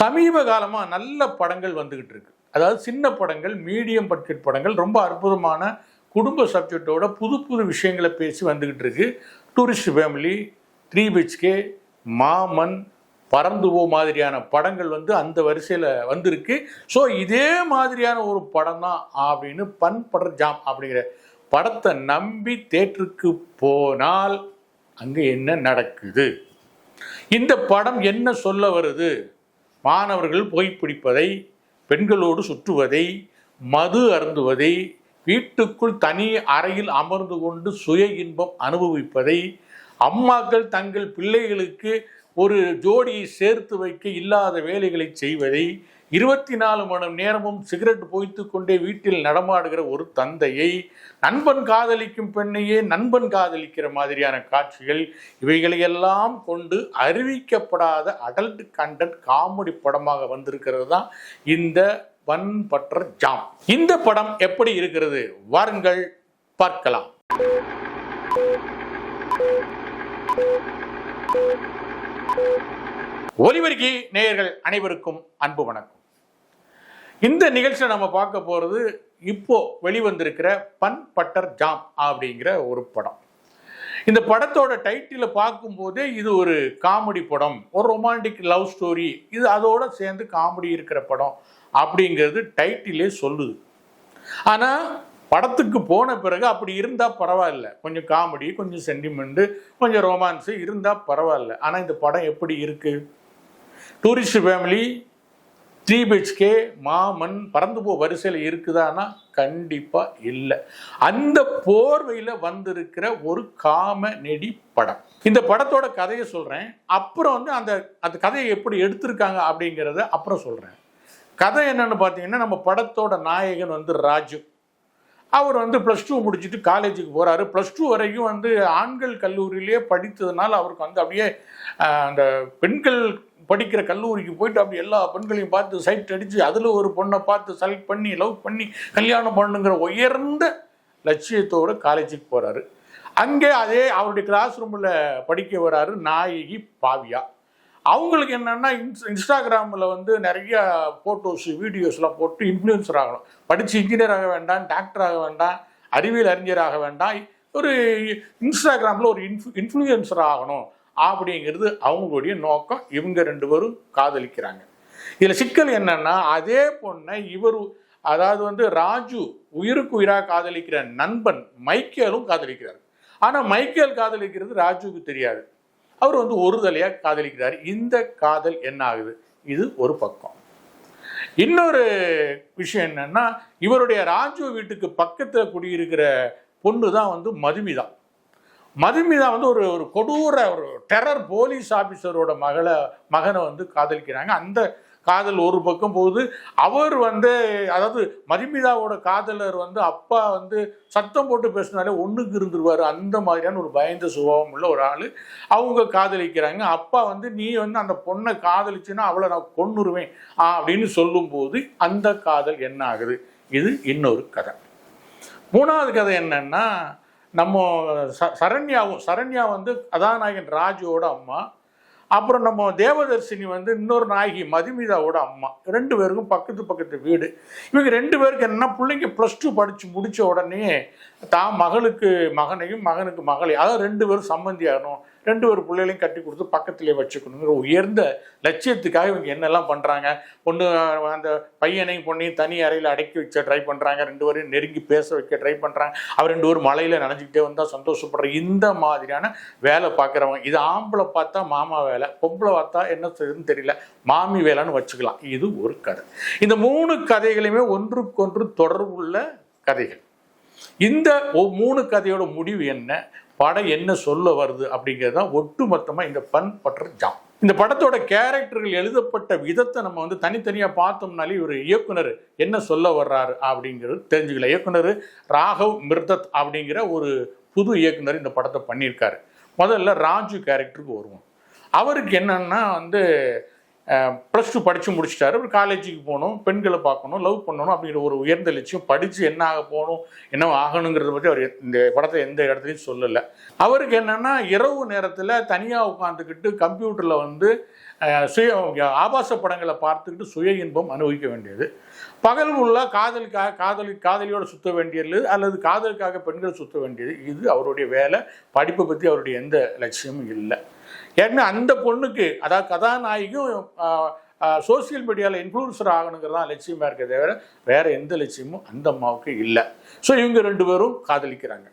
சமீப காலமாக நல்ல படங்கள் வந்துக்கிட்டு இருக்கு. அதாவது சின்ன படங்கள் மீடியம் பட்ஜெட் படங்கள் ரொம்ப அற்புதமான குடும்ப சப்ஜெக்டோட புது புது விஷயங்களை பேசி வந்துக்கிட்டு இருக்கு. டூரிஸ்ட் ஃபேமிலி த்ரீ பிஹெச்கே மாமன் பறந்துவோ மாதிரியான படங்கள் வந்து அந்த வரிசையில் வந்திருக்கு. ஸோ இதே மாதிரியான ஒரு படம் தான் அப்படின்னு பன் படர் ஜாம் அப்படிங்கிற படத்தை நம்பி தேட்டருக்கு போனால் அங்கே என்ன நடக்குது? இந்த படம் என்ன சொல்ல வருது? மாணவர்கள் புகைப்பிடிப்பதை பெண்களோடு சுற்றுவதை மது அருந்துவதை வீட்டுக்குள் தனி அறையில் அமர்ந்து கொண்டு சுய இன்பம் அனுபவிப்பதை அம்மாக்கள் தங்கள் பிள்ளைகளுக்கு ஒரு ஜோடியை சேர்த்து வைக்க இல்லாத வேலைகளை செய்வதை இருபத்தி நாலு மணி நேரமும் சிகரெட் போய்த்து கொண்டே வீட்டில் நடமாடுகிற ஒரு தந்தையை நண்பன் காதலிக்கும் பெண்ணையே நண்பன் காதலிக்கிற மாதிரியான காட்சிகள் இவைகளையெல்லாம் கொண்டு அறிவிக்கப்படாத அடல்ட் கண்டென்ட் காமெடி படமாக வந்திருக்கிறது தான் இந்த பண்பற்ற பற்ற ஜாம். இந்த படம் எப்படி இருக்கிறது? வாருங்கள் பார்க்கலாம். ஒலிபெருக்கி நேயர்கள் அனைவருக்கும் அன்பு வணக்கம். இந்த நிகழ்ச்சியை நம்ம பார்க்க போகிறது இப்போ வெளிவந்திருக்கிற பன் பட்டர் ஜாம் அப்படிங்கிற ஒரு படம். இந்த படத்தோட டைட்டிலை பார்க்கும்போதே இது ஒரு காமெடி படம் ஒரு ரொமான்டிக் லவ் ஸ்டோரி இது அதோட சேர்ந்து காமெடி இருக்கிற படம் அப்படிங்கிறது டைட்டிலே சொல்லுது. ஆனால் படத்துக்கு போன பிறகு அப்படி இருந்தால் பரவாயில்ல. கொஞ்சம் காமெடி கொஞ்சம் சென்டிமெண்ட்டு கொஞ்சம் ரொமான்ஸு இருந்தால் பரவாயில்ல. ஆனால் இந்த படம் எப்படி இருக்குது டூரிஸ்ட் ஃபேமிலி த்ரீ பிஹெச்கே மாமன் பறந்து போ வரிசையில் இருக்குதான்னா கண்டிப்பாக இல்லை. அந்த போர்வையில் வந்திருக்கிற ஒரு காம நெடி படம். இந்த படத்தோட கதையை சொல்கிறேன் அப்புறம் வந்து அந்த அந்த கதையை எப்படி எடுத்திருக்காங்க அப்படிங்கிறத அப்புறம் சொல்கிறேன் கதை என்னென்னு பார்த்தீங்கன்னா நம்ம படத்தோட நாயகன் வந்து ராஜு. அவர் வந்து ப்ளஸ் டூ முடிச்சுட்டு காலேஜுக்கு போகிறாரு ப்ளஸ் டூ வரைக்கும் வந்து ஆண்கள் கல்லூரியிலேயே படித்ததுனால அவருக்கு வந்து அப்படியே அந்த பெண்கள் படிக்கிற கல்லூரிக்கு போயிட்டு அப்படி எல்லா பெண்களையும் பார்த்து சைட் அடித்து அதில் ஒரு பொண்ணை பார்த்து செலக்ட் பண்ணி லவ் பண்ணி கல்யாணம் பண்ணுங்கிற உயர்ந்த லட்சியத்தோடு காலேஜுக்கு போகிறாரு அங்கே அதே அவருடைய கிளாஸ் ரூமில் படிக்க வராரு நாயகி பாவியா. அவங்களுக்கு என்னென்னா இன்ஸ் இன்ஸ்டாகிராமில் வந்து நிறைய ஃபோட்டோஸ் வீடியோஸ்லாம் போட்டு இன்ஃப்ளூயன்சர் ஆகணும். படித்து இன்ஜினியர் ஆக வேண்டாம் டாக்டர் ஆக வேண்டாம் அறிவியல் அறிஞர் ஆக வேண்டாம். ஒரு இன்ஸ்டாகிராமில் ஒரு இன்ஃப் இன்ஃப்ளூயன்சர் ஆகணும். அப்படிங்கிறது அவங்களுடைய நோக்கம். இவங்க ரெண்டு பேரும் காதலிக்கிறாங்க. இதில் சிக்கல் என்னன்னா அதே பொண்ணை இவர் அதாவது வந்து ராஜு உயிருக்கு உயிராக காதலிக்கிற நண்பன் மைக்கேலும் காதலிக்கிறார். ஆனால் மைக்கேல் காதலிக்கிறது ராஜுவுக்கு தெரியாது. அவர் வந்து ஒரு தலையாக காதலிக்கிறார். இந்த காதல் என்ன ஆகுது? இது ஒரு பக்கம். இன்னொரு விஷயம் என்னன்னா இவருடைய ராஜு வீட்டுக்கு பக்கத்தில் குடியிருக்கிற பொண்ணு தான் வந்து மதுமிதான் மதுமிதா வந்து ஒரு ஒரு கொடூர ஒரு டெரர் போலீஸ் ஆபீசரோட மகளை மகனை வந்து காதலிக்கிறாங்க. அந்த காதல் ஒரு பக்கம் போகுது. அவர் வந்து அதாவது மதுமிதாவோட காதலர் வந்து அப்பா வந்து சத்தம் போட்டு பேசினாலே ஒன்றுக்கு இருந்துருவாரு. அந்த மாதிரியான ஒரு பயந்த சுபாவம் உள்ள ஒரு ஆள். அவங்க காதலிக்கிறாங்க. அப்பா வந்து நீ வந்து அந்த பொண்ணை காதலிச்சுன்னா அவளை நான் கொன்னுருவேன். அப்படின்னு சொல்லும்போது அந்த காதல் என்ன ஆகுது? இது இன்னொரு கதை. மூணாவது கதை என்னன்னா நம்ம ச சரண்யாவும் சரண்யா வந்து கதாநாயகன் ராஜுவோட அம்மா. அப்புறம் நம்ம தேவதர்சினி வந்து இன்னொரு நாயகி மதுமிதாவோட அம்மா. ரெண்டு பேருக்கும் பக்கத்து பக்கத்து வீடு. இவங்க ரெண்டு பேருக்கு என்னன்னா பிள்ளைங்க ப்ளஸ் டூ படித்து முடித்த உடனே தான் மகளுக்கு மகனையும் மகனுக்கு மகளையும் அதாவது ரெண்டு பேரும் சம்மந்தி ஆகணும் ரெண்டு ஒரு பிள்ளைகளையும் கட்டி கொடுத்து பக்கத்திலே வச்சுக்கணுங்கிற உயர்ந்த லட்சியத்துக்காக இவங்க என்னெல்லாம் பண்ணுறாங்க பொண்ணு அந்த பையனையும் பொண்ணையும் தனி அறையில் அடக்கி வச்ச ட்ரை பண்ணுறாங்க ரெண்டு பேரையும் நெருங்கி பேச வைக்க ட்ரை பண்ணுறாங்க அவர் ரெண்டு பேரும் மலையில் நனைஞ்சிக்கிட்டே வந்தால் சந்தோஷப்படுற இந்த மாதிரியான வேலை பார்க்குறவங்க. இது ஆம்பளை பார்த்தா மாமா வேலை பொம்பளை பார்த்தா என்ன செய்யுதுன்னு தெரியல. மாமி வேலைன்னு வச்சுக்கலாம். இது ஒரு கதை. இந்த மூணு கதைகளையுமே ஒன்றுக்கொன்று தொடர்புள்ள கதைகள். இந்த மூணு கதையோட முடிவு என்ன? படம் என்ன சொல்ல வருது அப்படிங்கிறது தான் ஒட்டுமொத்தமாக இந்த பன் பற்ற ஜாம். இந்த படத்தோட கேரக்டர்கள் எழுதப்பட்ட விதத்தை நம்ம வந்து தனித்தனியாக பார்த்தோம்னாலே ஒரு இயக்குனர் என்ன சொல்ல வர்றாரு அப்படிங்கிறது தெரிஞ்சுக்கல. இயக்குனர் ராகவ் மிர்தத் அப்படிங்கிற ஒரு புது இயக்குனர் இந்த படத்தை பண்ணியிருக்காரு. முதல்ல ராஜு கேரக்டருக்கு வருவோம். அவருக்கு என்னன்னா வந்து ப்ளஸ் டூ படித்து முடிச்சிட்டாரு. ஒரு காலேஜுக்கு போகணும் பெண்களை பார்க்கணும் லவ் பண்ணணும் அப்படிங்கிற ஒரு உயர்ந்த லட்சியம். படித்து என்ன ஆக போகணும் என்ன ஆகணுங்கிறத பற்றி அவர் இந்த படத்தை எந்த இடத்துலையும் சொல்லலை. அவருக்கு என்னென்னா இரவு நேரத்தில் தனியாக உட்காந்துக்கிட்டு கம்ப்யூட்டரில் வந்து சுய ஆபாச படங்களை பார்த்துக்கிட்டு சுய இன்பம் அனுபவிக்க வேண்டியது. பகல் உள்ள காதலுக்காக காதலி காதலியோடு சுத்த வேண்டியது அல்லது காதலுக்காக பெண்கள் சுத்த வேண்டியது. இது அவருடைய வேலை. படிப்பை பற்றி அவருடைய எந்த லட்சியமும் இல்லை. ஏன்னா அந்த பொண்ணுக்கு அதாவது கதாநாயகியும் சோசியல் மீடியாவில் இன்ஃப்ளூன்சர் ஆகணுங்கிறது தான் லட்சியமாக இருக்க தவிர வேறு எந்த லட்சியமும் அந்த அம்மாவுக்கு இல்லை. ஸோ இவங்க ரெண்டு பேரும் காதலிக்கிறாங்க.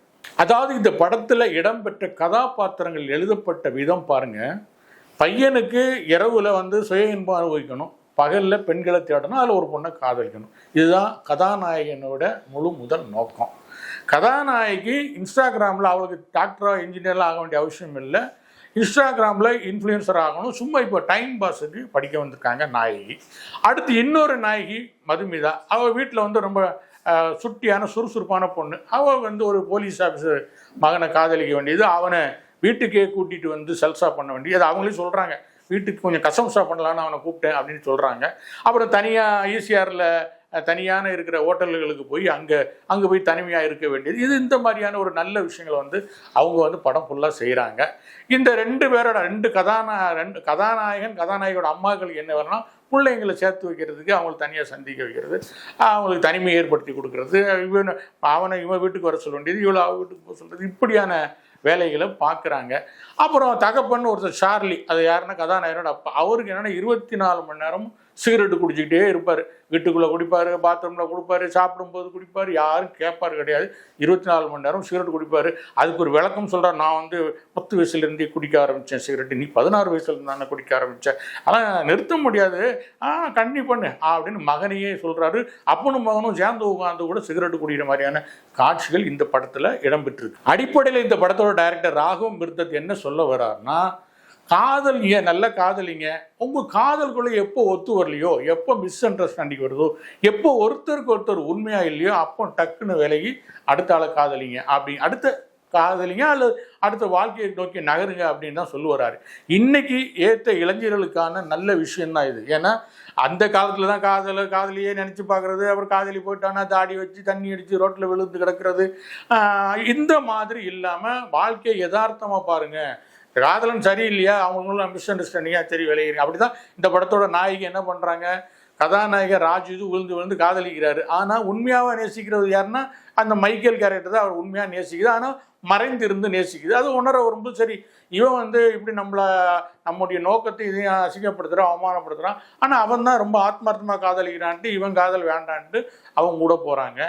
அதாவது இந்த படத்தில் இடம்பெற்ற கதாபாத்திரங்கள் எழுதப்பட்ட விதம் பாருங்கள் பையனுக்கு இரவில் வந்து சுய இன்பம் அனுபவிக்கணும் பகலில் பெண்களை தேடணும். அதில் ஒரு பொண்ணை காதலிக்கணும். இதுதான் கதாநாயகனோட முழு முதல் நோக்கம். கதாநாயகி இன்ஸ்டாகிராமில் அவளுக்கு டாக்டராக இன்ஜினியர்லாம் ஆக வேண்டிய அவசியம் இல்லை. இன்ஸ்டாகிராமில் இன்ஃப்ளூயன்சர் ஆகணும். சும்மா இப்போ டைம் பாஸுக்கு படிக்க வந்திருக்காங்க நாயகி. அடுத்து இன்னொரு நாயகி மதுமிதா. அவள் வீட்டில் வந்து ரொம்ப சுட்டியான சுறுசுறுப்பான பொண்ணு. அவள் வந்து ஒரு போலீஸ் ஆஃபீஸர் மகனை காதலிக்க வேண்டியது. அவனை வீட்டுக்கே கூட்டிகிட்டு வந்து சல்சா பண்ண வேண்டியது. அது அவங்களே சொல்கிறாங்க வீட்டுக்கு கொஞ்சம் கசம்சா பண்ணலான்னு அவனை கூப்பிட்டேன் அப்படின்னு சொல்கிறாங்க அப்புறம் தனியாக ஈசிஆரில் தனியான இருக்கிற ஹோட்டல்களுக்கு போய் அங்கே அங்கே போய் தனிமையாக இருக்க வேண்டியது. இது இந்த மாதிரியான ஒரு நல்ல விஷயங்களை வந்து அவங்க வந்து படம் ஃபுல்லாக செய்கிறாங்க இந்த ரெண்டு பேரோட ரெண்டு கதாநா ரெண்டு கதாநாயகன் கதாநாயகோட அம்மாக்கள் என்ன வரணும் பிள்ளைங்களை சேர்த்து வைக்கிறதுக்கு அவங்களை தனியாக சந்திக்க வைக்கிறது. அவங்களுக்கு தனிமை ஏற்படுத்தி கொடுக்கறது. இவன் அவனை இவன் வீட்டுக்கு வர சொல்ல வேண்டியது இவ்வளோ அவ வீட்டுக்கு போக சொல்கிறது இப்படியான வேலைகளை பார்க்குறாங்க. அப்புறம் தகப்பன் ஒருத்தர் ஷார்லி அது யாருன்னா கதாநாயகனோட அப்பா. அவருக்கு என்னென்னா இருபத்தி நாலு மணி நேரம் சிகரெட்டு குடிச்சிக்கிட்டே இருப்பார். வீட்டுக்குள்ளே குடிப்பார் பாத்ரூமில் கொடுப்பார் சாப்பிடும்போது குடிப்பார் யாரும் கேட்பார் கிடையாது. இருபத்தி நாலு மணி நேரம் சிகரெட் குடிப்பார். அதுக்கு ஒரு விளக்கம் சொல்கிறார் நான் வந்து பத்து வயசுலேருந்தே குடிக்க ஆரம்பித்தேன் சிகரெட்டு. நீ பதினாறு வயசுலேருந்து தானே குடிக்க ஆரம்பித்தேன் ஆனால் நிறுத்த முடியாது. ஆ கண்ணி பண்ணு அப்படின்னு மகனையே சொல்கிறாரு அப்பனும் மகனும் சேர்ந்து உட்காந்து கூட சிகரெட்டு குடிக்கிற மாதிரியான காட்சிகள் இந்த படத்தில் இடம்பெற்றிருக்கு. அடிப்படையில் இந்த படத்தோட டைரக்டர் ராகவ் மிர்தத் என்ன சொல்ல வர்றாருன்னா காதலிங்க நல்ல காதலிங்க? உங்கள் காதலுக்குள்ளே எப்போ ஒத்து வரலையோ எப்போ மிஸ் அண்டர்ஸ்டாண்டிங் வருதோ எப்போ ஒருத்தருக்கு ஒருத்தர் உண்மையாக இல்லையோ அப்போ டக்குன்னு விலகி அடுத்த ஆளை காதலிங்க. அப்படி அடுத்த காதலிங்க அல்லது அடுத்த வாழ்க்கையை நோக்கி நகருங்க அப்படின்னு தான் சொல்லுவாரு இன்னைக்கு ஏற்ற இளைஞர்களுக்கான நல்ல விஷயம்தான் இது. ஏன்னா அந்த காலத்தில் தான் காதல காதலியே நினச்சி பார்க்குறது அப்புறம் காதலி போயிட்டானா தாடி வச்சு தண்ணி அடித்து ரோட்டில் விழுந்து கிடக்கிறது. இந்த மாதிரி இல்லாமல் வாழ்க்கையை யதார்த்தமாக பாருங்கள் காதலன் சரியில்லையா? அவங்களும் மிஸ் அண்டர்ஸ்டாண்டிங்காக சரி விளையிறீங்க அப்படி தான் இந்த படத்தோட நாயகி என்ன பண்ணுறாங்க கதாநாயகர் ராஜு இது விழுந்து விழுந்து காதலிக்கிறாரு. ஆனால் உண்மையாக நேசிக்கிறது யாருன்னா அந்த மைக்கேல் கேரக்டர் தான் அவர் உண்மையாக நேசிக்குது. ஆனால் மறைந்திருந்து நேசிக்குது. அது உணர வரும்போது சரி. இவன் வந்து இப்படி நம்மளை நம்முடைய நோக்கத்தை இதையும் அசிங்கப்படுத்துகிறான் அவமானப்படுத்துகிறான் ஆனால் அவன் தான் ரொம்ப ஆத்மார்த்தமாக காதலிக்கிறான்ட்டு இவன் காதல் வேண்டான்ட்டு அவங்க கூட போகிறாங்க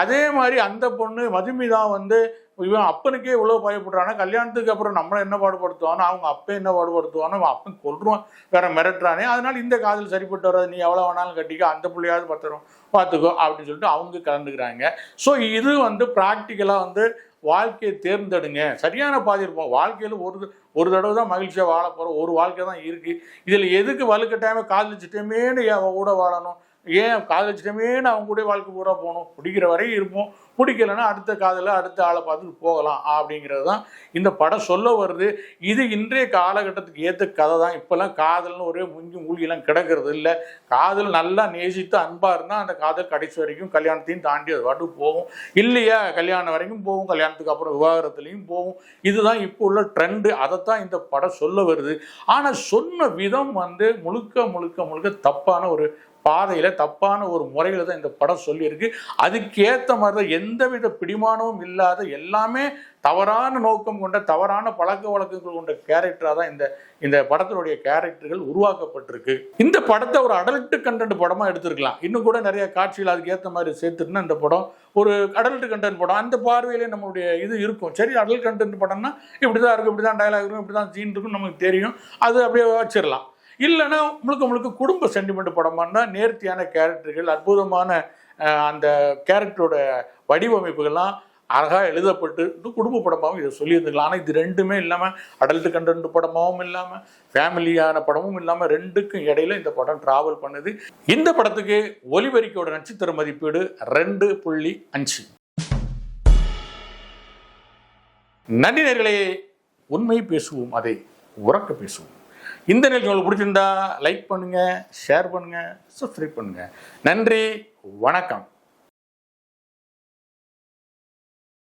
அதே மாதிரி அந்த பொண்ணு மதுமிதா வந்து இவன் அப்பனுக்கே இவ்வளோ பயப்படுறானா? கல்யாணத்துக்கு அப்புறம் நம்மளை என்ன பாடுபடுத்துவானோ அவங்க அப்பே என்ன பாடுபடுத்துவானோ அவன் அப்பன் கொல்றான் வேற மிரட்டுறானே. அதனால இந்த காதல் சரிப்பட்டு வராது. நீ எவ்வளோ வேணாலும் கட்டிக்கோ அந்த புள்ளையாவது பத்திரம் பார்த்துக்கோ அப்படின்னு சொல்லிட்டு அவங்க கலந்துக்கிறாங்க ஸோ இது வந்து ப்ராக்டிக்கலாக வந்து வாழ்க்கையை தேர்ந்தெடுங்க. சரியான பாதி இருப்போம். வாழ்க்கையில் ஒரு ஒரு தடவை தான் மகிழ்ச்சியாக வாழ போகிறோம் ஒரு வாழ்க்கை தான் இருக்குது இதில் எதுக்கு வலுக்கட்டாயமே காதலிச்சிட்டமேனு அவ கூட வாழணும்? ஏன் காதலிச்சிட்டமேனு அவங்க கூட வாழ்க்கை பூரா போகணும். பிடிக்கிற வரையும் இருப்போம். பிடிக்கலன்னா அடுத்த காதலில் அடுத்த ஆளை பார்த்துட்டு போகலாம் அப்படிங்கிறது தான் இந்த படம் சொல்ல வருது. இது இன்றைய காலகட்டத்துக்கு ஏற்ற கதை தான் இப்போல்லாம் காதல்னு ஒரே முங்கி மூழ்கிலாம் கிடக்கிறது இல்லை. காதல் நல்லா நேசித்து அன்பாக இருந்தால் அந்த காதல் கடைசி வரைக்கும் கல்யாணத்தையும் தாண்டி அது பாட்டு போகும். இல்லையா? கல்யாணம் வரைக்கும் போகும். கல்யாணத்துக்கு அப்புறம் விவாகரத்துலேயும் போகும். இதுதான் இப்போ உள்ள ட்ரெண்டு அதைத்தான் இந்த படம் சொல்ல வருது. ஆனால் சொன்ன விதம் வந்து முழுக்க முழுக்க முழுக்க தப்பான ஒரு பாதையில் தப்பான ஒரு முறையில் தான் இந்த படம் சொல்லியிருக்கு. அதுக்கேற்ற மாதிரி தான் எந்தவித பிடிமானமும் இல்லாத எல்லாமே தவறான நோக்கம் கொண்ட தவறான பழக்க வழக்கங்கள் கொண்ட கேரக்டராக தான் இந்த இந்த படத்தினுடைய கேரக்டர்கள் உருவாக்கப்பட்டிருக்கு. இந்த படத்தை ஒரு அடல்ட்டு கண்டென்ட் படமாக எடுத்திருக்கலாம். இன்னும் கூட நிறைய காட்சிகள் அதுக்கு ஏற்ற மாதிரி சேர்த்துட்டுனா இந்த படம் ஒரு அடல்ட்டு கண்டென்ட் படம். அந்த பார்வையிலே நம்மளுடைய இது இருக்கும். சரி அடல்ட் கண்டென்ட் படம்னா இப்படி தான் இருக்கும் இப்படி தான் டைலாக் இருக்கும் இப்படி தான் சீன் இருக்கும் நமக்கு தெரியும். அது அப்படியே வச்சிடலாம் இல்லைன்னா முழுக்க முழுக்க குடும்ப சென்டிமெண்ட் படமானா நேர்த்தியான கேரக்டர்கள் அற்புதமான அந்த கேரக்டரோட வடிவமைப்புகள்லாம் அழகாக எழுதப்பட்டு குடும்ப படமாகவும் இதை சொல்லியிருந்துக்கலாம். ஆனால் இது ரெண்டுமே இல்லாமல் அடல்ட் கண்டென்ட் படமாகவும் இல்லாமல் ஃபேமிலியான படமும் இல்லாமல் ரெண்டுக்கும் இடையில இந்த படம் டிராவல் பண்ணுது. இந்த படத்துக்கு ஒலிவரிக்கையோட நட்சத்திர மதிப்பீடு ரெண்டு புள்ளி அஞ்சு. நன்றி நேர்களே. உண்மை பேசுவோம் அதை உறக்க பேசுவோம். இந்த நிகழ்ச்சி உங்களுக்கு பிடிச்சிருந்தா லைக் பண்ணுங்க ஷேர் பண்ணுங்க சப்ஸ்கிரைப் பண்ணுங்க. நன்றி வணக்கம்.